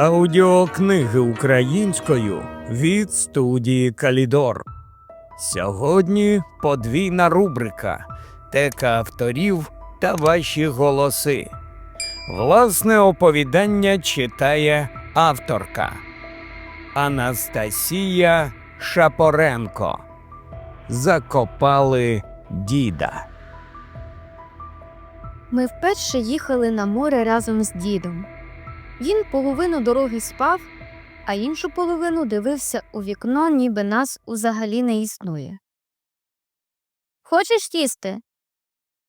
Аудіокниги українською від студії Калідор. Сьогодні подвійна рубрика Тека авторів та ваші голоси. Власне оповідання читає авторка Анастасія Шапоренко. Закопали діда. Ми вперше їхали на море разом з дідом. Він половину дороги спав, а іншу половину дивився у вікно, ніби нас узагалі не існує. Хочеш їсти?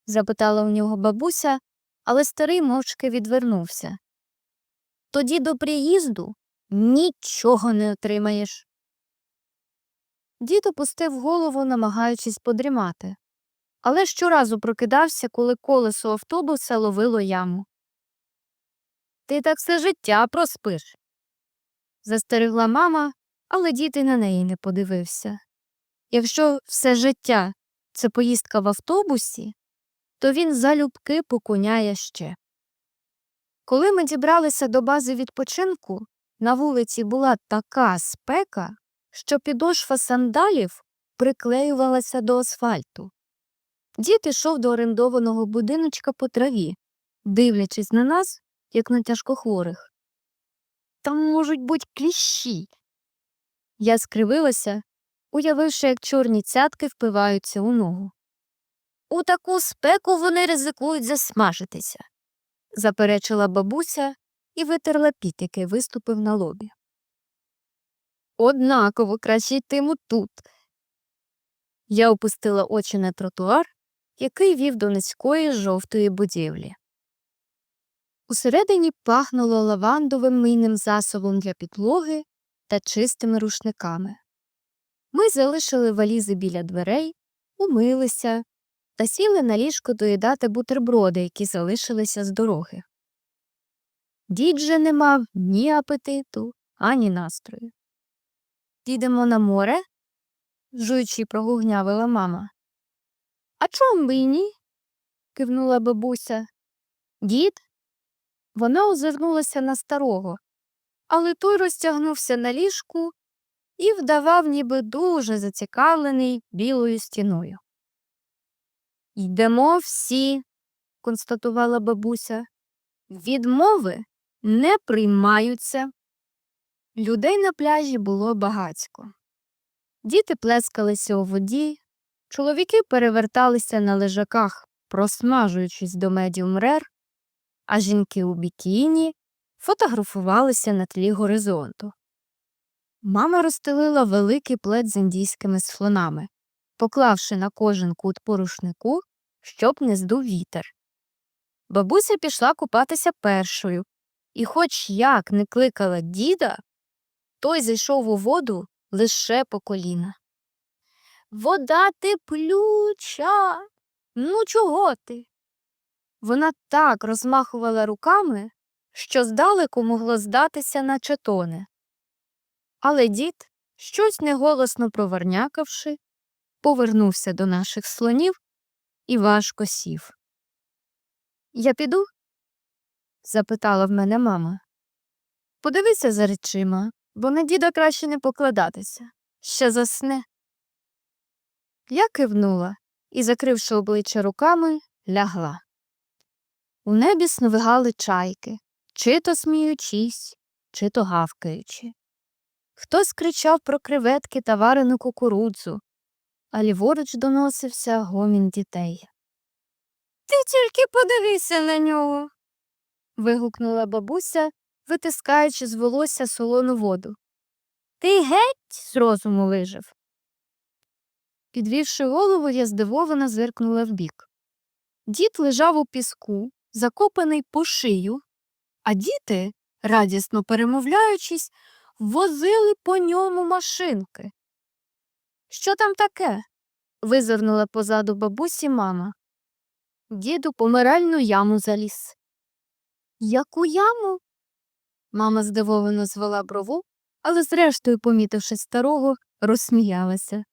запитала у нього бабуся, але старий мовчки відвернувся. Тоді до приїзду нічого не отримаєш. Дід опустив голову, намагаючись подрімати але щоразу прокидався, коли колесо автобуса ловило яму. Ти так все життя проспиш. застерегла мама, але дід і на неї не подивився. Якщо все життя це поїздка в автобусі, то він залюбки покуняє ще. Коли ми дібралися до бази відпочинку, на вулиці була така спека, що підошва сандалів приклеювалася до асфальту. Дід ішов до орендованого будиночка по траві, дивлячись на нас, як на тяжкохворих. Там можуть бути кліщі. Я скривилася, уявивши, як чорні цятки впиваються у ногу. У таку спеку вони ризикують засмажитися, заперечила бабуся і витерла піт, який виступив на лобі. Однаково краще йтиму тут. Я опустила очі на тротуар який вів до низької жовтої будівлі. Усередині пахнуло лавандовим мийним засобом для підлоги та чистими рушниками. Ми залишили валізи біля дверей, умилися та сіли на ліжко доїдати бутерброди, які залишилися з дороги. Дід же не мав ні апетиту, ані настрою. Дідемо на море? жуючи прогугнявила мама. А чом би й ні? кивнула бабуся. Дід? Вона озирнулася на старого, але той розтягнувся на ліжку і вдавав, ніби дуже зацікавлений білою стіною. Йдемо всі, констатувала бабуся. Відмови не приймаються. Людей на пляжі було багацько. Діти плескалися у воді, Чоловіки переверталися на лежаках, просмажуючись до медіум рер, а жінки у бікіні фотографувалися на тлі горизонту. Мама розстелила великий плед з індійськими слонами, поклавши на кожен кут порушнику, щоб не здув вітер. Бабуся пішла купатися першою, і, хоч як не кликала діда, той зайшов у воду лише по коліна. Вода теплюча. Ну, чого ти? Вона так розмахувала руками, що здалеку могло здатися на четоне. Але дід, щось неголосно проварнякавши, повернувся до наших слонів і важко сів. Я піду? запитала в мене мама. Подивися за речима, бо на діда краще не покладатися. Ще засне. Я кивнула і, закривши обличчя руками, лягла. У небі сновигали чайки, чи то сміючись, чи то гавкаючи. Хтось кричав про креветки та варену кукурудзу, а ліворуч доносився гомін дітей. Ти тільки подивися на нього. вигукнула бабуся, витискаючи з волосся солону воду. Ти геть з розуму вижив. Підвівши голову, я здивовано зиркнула вбік. Дід лежав у піску, закопаний по шию, а діти, радісно перемовляючись, возили по ньому машинки. Що там таке? визирнула позаду бабусі мама. Діду помиральну яму заліз. Яку яму? Мама здивовано звела брову, але, зрештою, помітивши старого, розсміялася.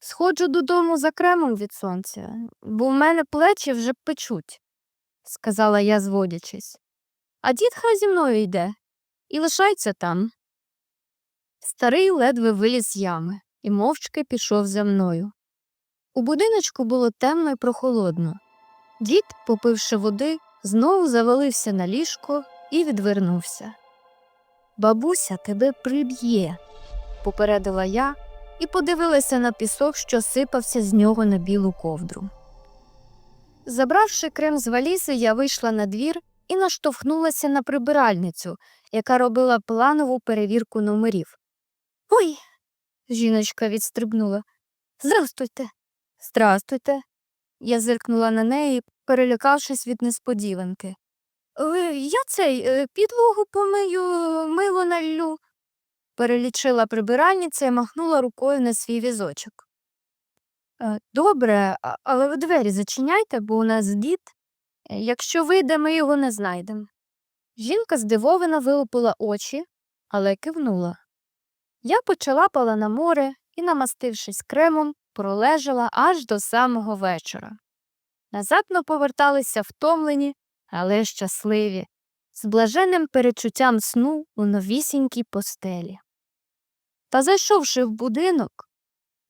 Сходжу додому за кремом від сонця, бо в мене плечі вже печуть, сказала я, зводячись. А дід хай зі мною йде. і лишайся там. Старий ледве виліз з ями і мовчки пішов за мною. У будиночку було темно і прохолодно. Дід, попивши води, знову завалився на ліжко і відвернувся. Бабуся тебе приб'є, попередила я і подивилася на пісок, що сипався з нього на білу ковдру. Забравши крем з валізи, я вийшла на двір і наштовхнулася на прибиральницю, яка робила планову перевірку номерів. Ой. жіночка відстрибнула. Здрастуйте. Здрастуйте. Я зиркнула на неї, перелякавшись від несподіванки. «Е, Я цей е, підлогу помию, мило наллю. Перелічила прибиральниця і махнула рукою на свій візочок. «Е, Добре, але ви двері зачиняйте, бо у нас дід. Е, Якщо вийде, ми його не знайдемо. Жінка здивовано вилупила очі, але кивнула. Я почалапала на море і, намастившись кремом, пролежала аж до самого вечора. Назад ми поверталися втомлені, але щасливі, з блаженним перечуттям сну у новісінькій постелі. Та зайшовши в будинок,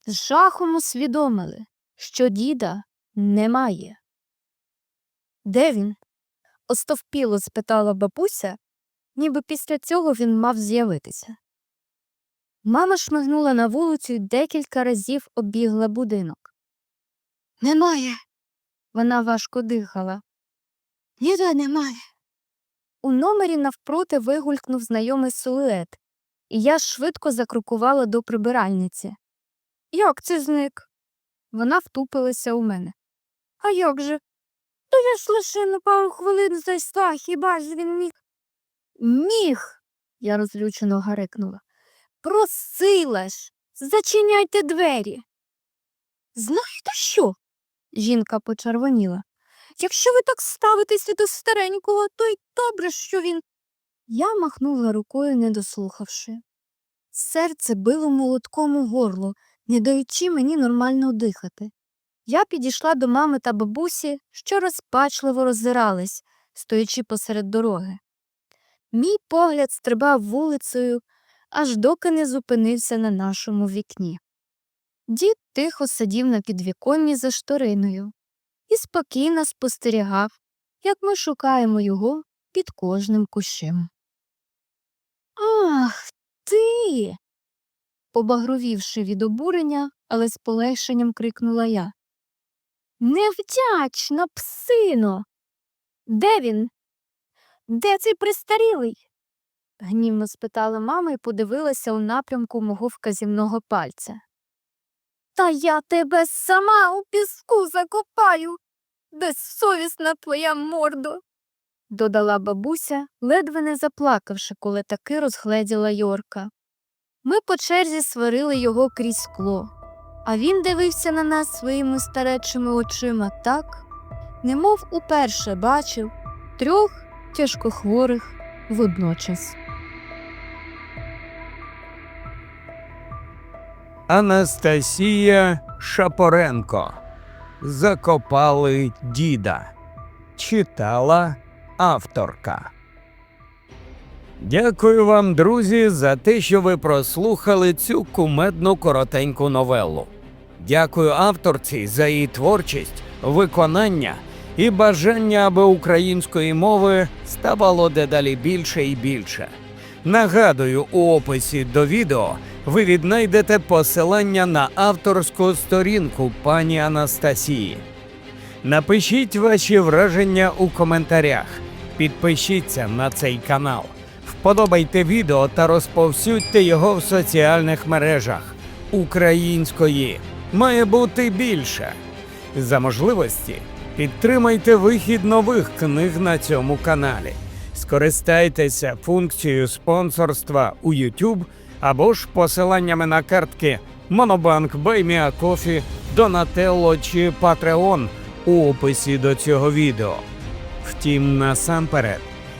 з жахом усвідомили, що діда немає. Де він? остовпіло спитала бабуся, ніби після цього він мав з'явитися. Мама шмигнула на вулицю і декілька разів обігла будинок. Немає. Вона важко дихала. Ніде немає. У номері навпроти вигулькнув знайомий силует, і я швидко закрокувала до прибиральниці. Як це зник? Вона втупилася у мене. А як же? То я ж лише на пару хвилин зайшла, хіба ж він міг? Міг, я розлючено гарикнула. Просила ж, зачиняйте двері. Знаєте що? Жінка почервоніла. Якщо ви так ставитеся до старенького, то й добре, що він. Я махнула рукою, не дослухавши. Серце било молотком у горло, не даючи мені нормально дихати. Я підійшла до мами та бабусі, що розпачливо роззирались, стоячи посеред дороги. Мій погляд стрибав вулицею, аж доки не зупинився на нашому вікні. Дід тихо сидів на підвіконні за шториною і спокійно спостерігав, як ми шукаємо його під кожним кущем. Ах, ти. Побагровівши від обурення, але з полегшенням крикнула я. Невдячна псино. Де він? Де цей пристарілий? гнівно спитала мама і подивилася у напрямку мого вказівного пальця. Та я тебе сама у піску закопаю, безсовісна твоя мордо, додала бабуся, ледве не заплакавши, коли таки розгледіла Йорка. Ми по черзі сварили його крізь скло, а він дивився на нас своїми старечими очима так, немов уперше бачив трьох тяжкохворих водночас. Анастасія Шапоренко. Закопали діда. Читала авторка. Дякую вам, друзі, за те, що ви прослухали цю кумедну коротеньку новелу. Дякую авторці за її творчість, виконання і бажання, аби української мови ставало дедалі більше і більше. Нагадую, у описі до відео ви віднайдете посилання на авторську сторінку пані Анастасії. Напишіть ваші враження у коментарях, підпишіться на цей канал, вподобайте відео та розповсюдьте його в соціальних мережах. Української має бути більше. За можливості підтримайте вихід нових книг на цьому каналі. Скористайтеся функцією спонсорства у YouTube або ж посиланнями на картки Monobank, BuyMeACoffee, Donatello чи Patreon у описі до цього відео. Втім, насамперед,